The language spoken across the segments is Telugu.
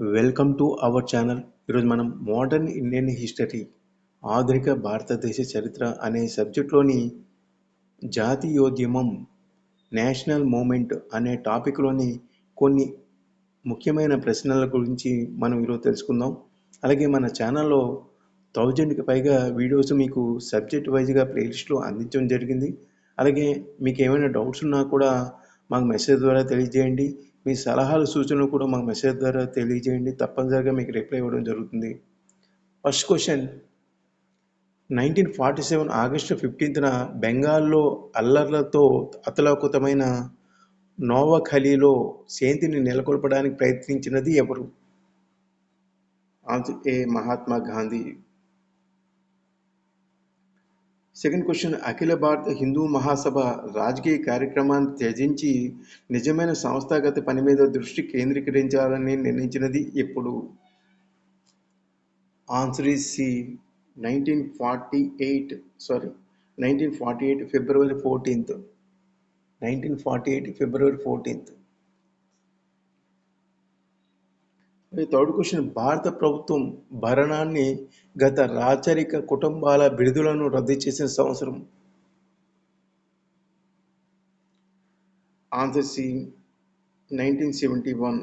Welcome to our channel. ఈరోజు మనం మోడర్న్ ఇండియన్ హిస్టరీ ఆధునిక భారతదేశ చరిత్ర అనే సబ్జెక్ట్లోని జాతీయోద్యమం నేషనల్ మూమెంట్ అనే టాపిక్లోని కొన్ని ముఖ్యమైన ప్రశ్నల గురించి మనం ఈరోజు తెలుసుకుందాం. అలాగే మన ఛానల్లో థౌజండ్కి పైగా వీడియోస్ మీకు సబ్జెక్ట్ వైజ్గా ప్లేలిస్ట్లో అందించడం జరిగింది. అలాగే మీకు ఏమైనా డౌట్స్ ఉన్నా కూడా మాకు మెసేజ్ ద్వారా తెలియజేయండి. మీ సలహాలు సూచనలు కూడా మాకు మెసేజ్ ద్వారా తెలియజేయండి. తప్పనిసరిగా మీకు రిప్లై ఇవ్వడం జరుగుతుంది. First question. Nineteen forty seven August ఫిఫ్టీన్త్న బెంగాల్లో అల్లర్లతో అతలాకుతమైన నోవఖలీలో శాంతిని నెలకొల్పడానికి ప్రయత్నించినది ఎవరు? Answer A Mahatma Gandhi. Second question Akhil Bharat Hindu Mahasabha రాజకీయ కార్యక్రమాన్ని త్యజించి నిజమైన సంస్థాగత పని మీద దృష్టి కేంద్రీకరించాలని నిర్ణయించినది ఎప్పుడు? Answer is C nineteen forty eight sorry nineteen forty eight February fourteenth nineteen forty eight February fourteenth third question భారత ప్రభుత్వం భరణాన్ని గత రాచరిక కుటుంబాల బిడుదలను రద్దు చేసిన సంవత్సరం. Answer C nineteen seventy one.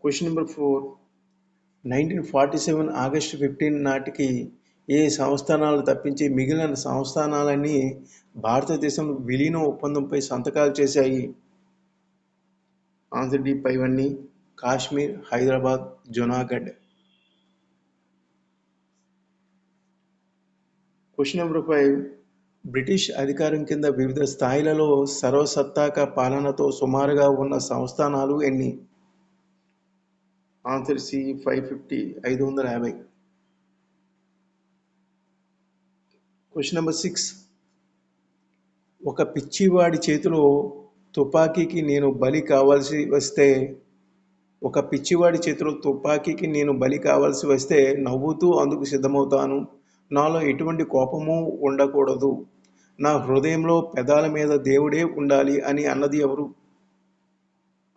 Question number four nineteen forty seven August fifteen నాటికి ఏ సంస్థానాలు తప్పించి మిగిలిన సంస్థానాలన్నీ భారతదేశం విలీన ఒప్పందంపై సంతకాలు చేశాయి? ఆన్సర్ డి పైవన్నీ Kashmir Hyderabad Junagadh. Question number five. British అధికారం కింద వివిధ స్థాయిలలో సర్వసత్తాక పాలనతో సుమారుగా ఉన్న సంస్థానాలు ఎన్ని? ఆన్సర్ సి ఫైవ్ ఫిఫ్టీ ఐదు వందల యాభై. Question number six. ఒక పిచ్చివాడి చేతిలో తుపాకీకి నేను బలి కావాల్సి వస్తే ఒక పిచ్చివాడి చేతిలో తుపాకీకి నేను బలి కావాల్సి వస్తే నవ్వుతూ అందుకు సిద్ధమవుతాను. నాలో ఎటువంటి కోపము ఉండకూడదు. నా హృదయంలో పెదాల మీద దేవుడే ఉండాలి అని అన్నది ఎవరు?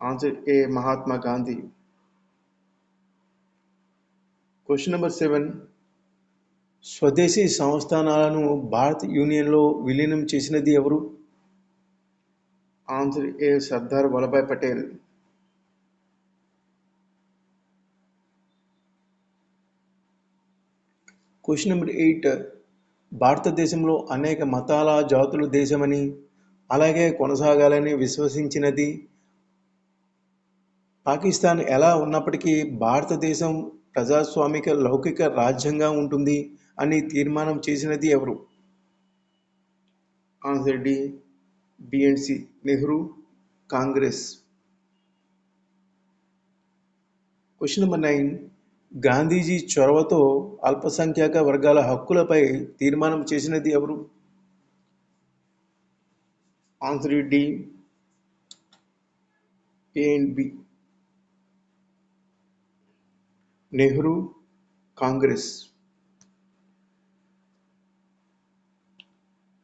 Answer A Mahatma Gandhi. Question number seven. స్వదేశీ సంస్థానాలను భారత్ యూనియన్లో విలీనం చేసినది ఎవరు? Answer A Sardar Vallabhbhai Patel. Question number eight. భారతదేశంలో అనేక మతాల జాతుల దేశమని అలాగే కొనసాగాలని విశ్వసించినది పాకిస్తాన్ ఎలా ఉన్నప్పటికీ భారతదేశం ప్రజాస్వామిక లౌకిక రాజ్యంగా ఉంటుంది అని తీర్మానం చేసినది ఎవరు? Answer D. B N C Nehru Congress. Question number nine Gandhiji చొరవతో అల్పసంఖ్యాక వర్గాల హక్కులపై తీర్మానం చేసినది ఎవరు? Answer D A and B Nehru Congress.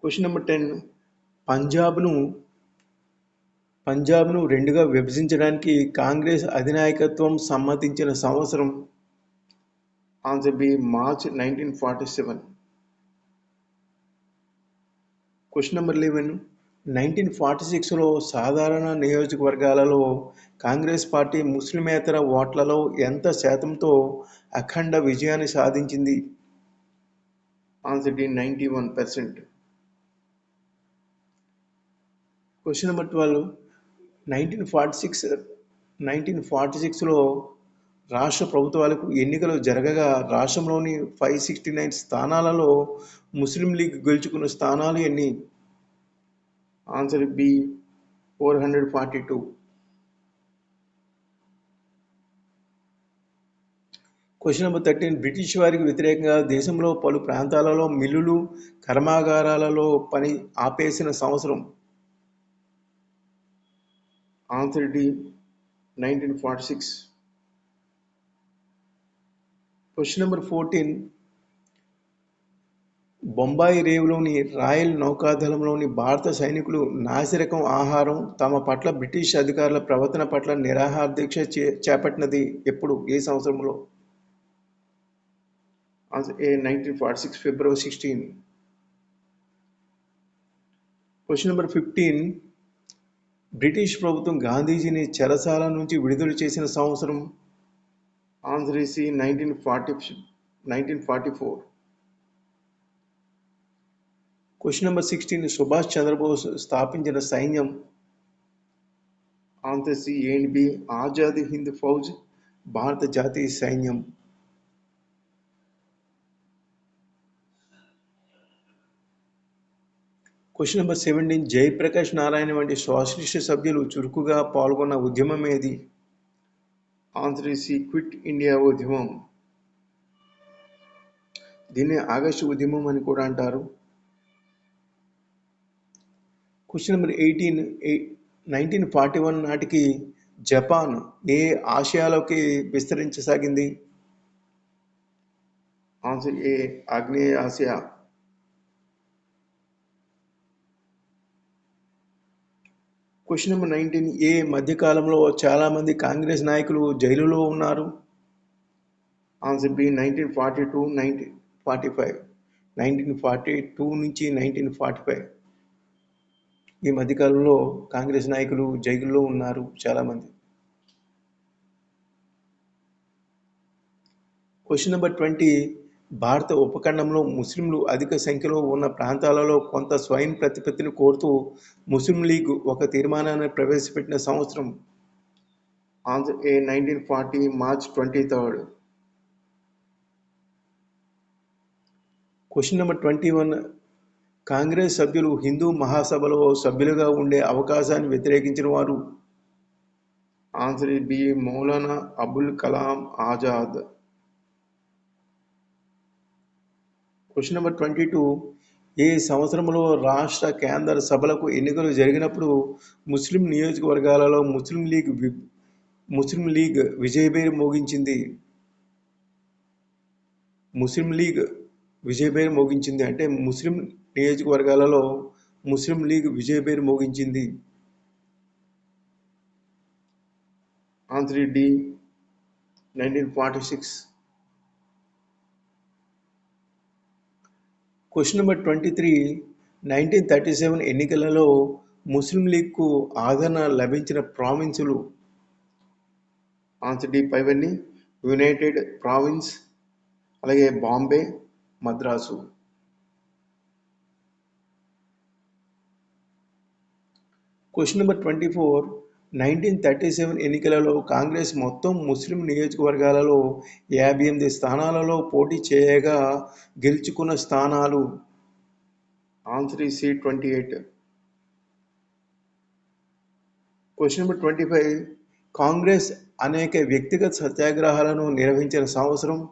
Question number ten పంజాబ్ను పంజాబ్ను రెండుగా విభజించడానికి కాంగ్రెస్ అధినాయకత్వం సమ్మతించిన సంవత్సరం answer B March nineteen forty seven. Question number eleven. Nineteen forty సిక్స్లో సాధారణ నియోజకవర్గాలలో కాంగ్రెస్ పార్టీ ముస్లిమేతర ఓట్లలో ఎంత శాతంతో అఖండ విజయాన్ని సాధించింది? Answer D ninety one percent. Question number twelve. Nineteen forty six nineteen forty సిక్స్లో రాష్ట్ర ప్రభుత్వాలకు ఎన్నికలు జరగగా రాష్ట్రంలోని ఫైవ్ సిక్స్టీ నైన్ స్థానాలలో ముస్లిం లీగ్ గెలుచుకున్న స్థానాలు ఎన్ని? Answer B four hundred forty two question number thirteen British వారికి వ్యతిరేకంగా దేశంలో పలు ప్రాంతాలలో మిల్లులు కర్మాగారాలలో పని ఆపేసిన సంవత్సరం answer D nineteen forty six. Question number fourteen. Bombay రేవులోని royal నౌకాదళంలోని భారత సైనికులు నాసిరకం ఆహారం తమ పట్ల బ్రిటిష్ అధికారుల ప్రవర్తన పట్ల నిరాహార దీక్ష చే చేపట్టినది ఎప్పుడు? ఏ సంవత్సరంలో? A nineteen forty six February sixteen. Question number fifteen. British ప్రభుత్వం గాంధీజీని చెరసాల నుంచి విడుదల చేసిన సంవత్సరం answer C nineteen forty nineteen forty four. Question number sixteen Subhash Chandrabose స్థాపించిన సైన్యం answer C and B Azad Hind Fauj భారత జాతీయ సైన్యం. Question number seventeen Jayaprakash Narayan వంటి సోషలిస్ట్ సభ్యులు చురుకుగా పాల్గొన్న ఉద్యమం ఏది? ఆన్సర్ సి క్విట్ ఇండియా ఉద్యమం. దీన్ని ఆగస్టు ఉద్యమం అని కూడా అంటారు. Question number eighteen nineteen forty one నాటికి జపాన్ ఏ ఆసియాలోకి విస్తరించసాగింది? ఆన్సర్ ఏ ఆగ్నేయ ఆసియా. క్వశ్చన్ నెంబర్ నైన్టీన్ ఏ మధ్యకాలంలో చాలామంది కాంగ్రెస్ నాయకులు జైలులో ఉన్నారు? Answer B nineteen forty two nineteen forty five nineteen forty two నుంచి నైన్టీన్ ఫార్టీ ఫైవ్ ఈ మధ్యకాలంలో కాంగ్రెస్ నాయకులు జైలులో ఉన్నారు చాలామంది. క్వశ్చన్ నెంబర్ ట్వంటీ భారత ఉపఖండంలో ముస్లింలు అధిక సంఖ్యలో ఉన్న ప్రాంతాలలో కొంత స్వయం ప్రతిపత్తిని కోరుతూ ముస్లిం లీగ్ ఒక తీర్మానాన్ని ప్రవేశపెట్టిన సంవత్సరం Andhra A nineteen forty March twenty third question number twenty one Congress సభ్యులు హిందూ మహాసభలో సభ్యులుగా ఉండే అవకాశాన్ని వ్యతిరేకించిన వారు answer B Maulana Abul Kalam Azad. Question number twenty two A సంవత్సరంలో రాష్ట్ర కేంద్ర సభలకు ఎన్నికలు జరిగినప్పుడు ముస్లిం నియోజకవర్గాలలో ముస్లిం లీగ్ ముస్లిం లీగ్ విజయబేరి మోగించింది? ముస్లిం లీగ్ విజయబేరి మోగించింది అంటే ముస్లిం నియోజకవర్గాలలో ముస్లిం లీగ్ విజయబేరి మోగించింది. Answer D nineteen forty six question number twenty three nineteen thirty seven ఎన్నికలలో ముస్లిం లీగ్కు ఆదరణ లభించిన ప్రావిన్సులు. ఆన్సర్ డి పైవన్నీ యునైటెడ్ ప్రావిన్స్ అలాగే Bombay Madras question number twenty four nineteen thirty seven ఎన్నికలలో కాంగ్రెస్ మొత్తం ముస్లిం నియోజకవర్గాలలో యాభై ఎనిమిది స్థానాలలో పోటీ చేయగా గెలుచుకున్న స్థానాలు answer E C twenty eight. Question number twenty five. Congress అనేక వ్యక్తిగత సత్యాగ్రహాలను నిర్వహించిన సంవత్సరం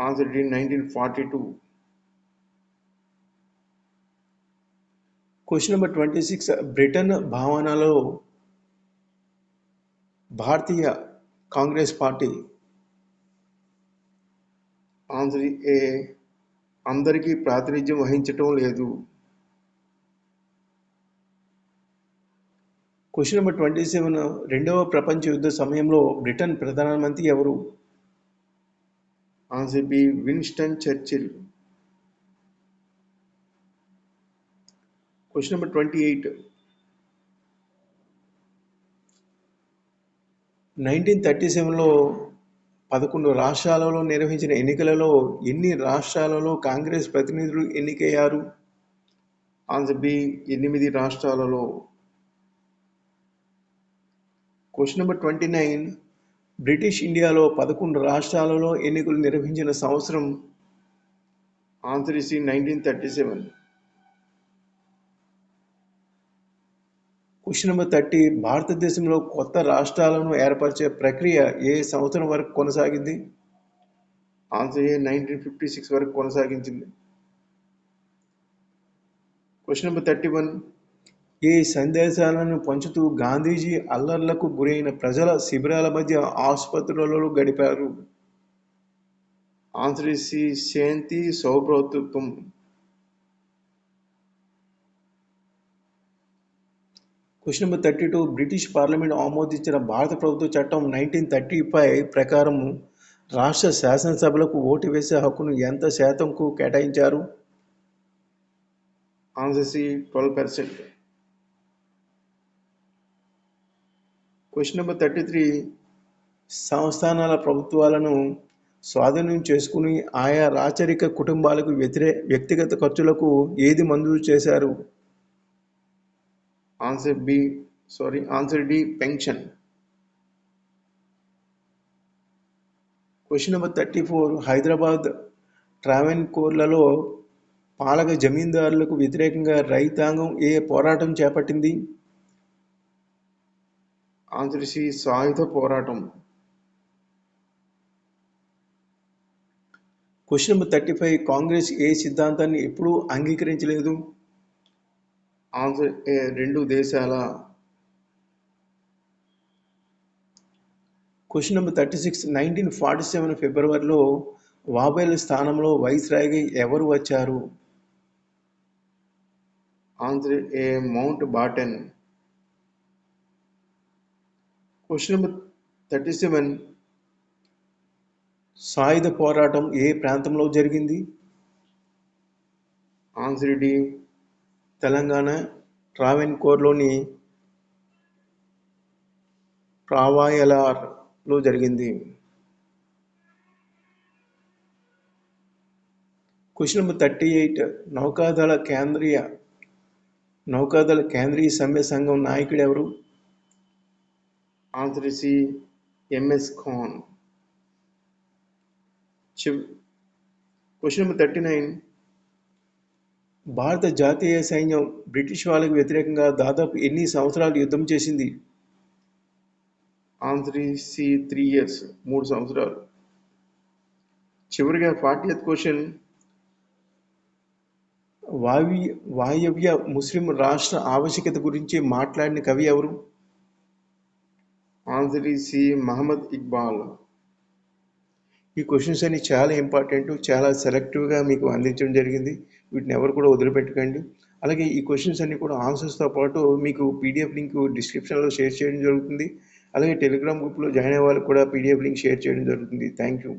answer D nineteen forty two. Question number twenty six. Britain భావనలో భారతీయ కాంగ్రెస్ పార్టీ ఆంధ్ర ఏ అందరికీ ప్రాతినిధ్యం వహించటం లేదు. క్వశ్చన్ నెంబర్ ట్వంటీ సెవెన్ రెండవ ప్రపంచ యుద్ధ సమయంలో బ్రిటన్ ప్రధానమంత్రి ఎవరు? Answer B Winston Churchill. Question number twenty eight nineteen thirty సెవెన్లో పదకొండు రాష్ట్రాలలో నిర్వహించిన ఎన్నికలలో ఎన్ని రాష్ట్రాలలో కాంగ్రెస్ ప్రతినిధులు ఎన్నికయ్యారు? ఆన్సర్ బి ఎనిమిది రాష్ట్రాలలో. Question number twenty nine British ఇండియాలో పదకొండు రాష్ట్రాలలో ఎన్నికలు నిర్వహించిన సంవత్సరం? Answer is nineteen thirty seven question number thirty భారతదేశంలో కొత్త రాష్ట్రాలను ఏర్పరిచే ప్రక్రియ ఏ సంవత్సరం వరకు కొనసాగింది? Answer A nineteen fifty six వరకు కొనసాగించింది. క్వశ్చన్ నెంబర్ థర్టీ వన్ ఈ సందేశాలను పంచుతూ గాంధీజీ అల్లర్లకు గురైన ప్రజల శిబిరాల మధ్య ఆసుపత్రులలో గడిపారు? ఆన్సర్ సి శాంతి సౌభ్రతృత్వం. Question number thirty two British parliament ఆమోదించిన భారత ప్రభుత్వ చట్టం నైన్టీన్ థర్టీ ఫైవ్ ప్రకారం రాష్ట్ర శాసనసభలకు ఓటు వేసే హక్కును ఎంత శాతంకు కేటాయించారు? Answer C twelve percent question number thirty three సంస్థానాల ప్రభుత్వాలను స్వాధీనం చేసుకుని ఆయా రాచరిక కుటుంబాలకు వ్యతిరే వ్యక్తిగత ఖర్చులకు ఏది మంజూరు చేశారు? Answer B sorry answer D pension question number thirty four Hyderabad ట్రావెన్కోర్లలో పాలక జమీందారులకు వ్యతిరేకంగా రైతాంగం ఏ పోరాటం చేపట్టింది? ఆన్సర్ సి సాయుధ పోరాటం. Question number thirty five Congress ఏ సిద్ధాంతాన్ని ఎప్పుడూ అంగీకరించలేదు? ఆంధ్ర రెండు దేశాల question number thirty six nineteen forty seven ఫిబ్రవరిలో వాబేల్ స్థానంలో వైస్రాయ్గా ఎవరు వచ్చారు? Andhra A Mountbatten. Question number thirty seven సాయుధ పోరాటం ఏ ప్రాంతంలో జరిగింది? ఆన్సర్ డి తెలంగాణ ట్రావెన్కోర్లోని ప్రావాయలార్లో జరిగింది. క్వశ్చన్ నెంబర్ థర్టీ ఎయిట్ నౌకాదళ కేంద్రీయ నౌకాదళ కేంద్రీయ సమ్మె సంఘం నాయకుడు ఎవరు answer M S Khan. Question number thirty nine భారత జాతీయ సైన్యం బ్రిటిష్ వాళ్ళకి వ్యతిరేకంగా దాదాపు ఎన్ని సంవత్సరాలు యుద్ధం చేసింది? ఆన్సర్ సి త్రీ ఇయర్స్ మూడు సంవత్సరాలు. చివరిగా ఫార్టీ ఎత్ క్వశ్చన్. వావి వాయవ్య ముస్లిం రాష్ట్ర ఆవశ్యకత గురించి మాట్లాడిన కవి ఎవరు? Answer C Mohammed Iqbal. ఈ క్వశ్చన్స్ అన్ని చాలా ఇంపార్టెంట్ చాలా సెలెక్టివ్గా మీకు అందించడం జరిగింది. వీటిని ఎవరు కూడా వదిలిపెట్టకండి. అలాగే ఈ క్వశ్చన్స్ అన్ని కూడా ఆన్సర్స్తో పాటు మీకు పీడిఎఫ్ లింక్ డిస్క్రిప్షన్లో షేర్ చేయడం జరుగుతుంది. అలాగే టెలిగ్రామ్ గ్రూప్లో జాయిన్ అయ్యే వాళ్ళకి కూడా పీడిఎఫ్ లింక్ షేర్ చేయడం జరుగుతుంది. Thank you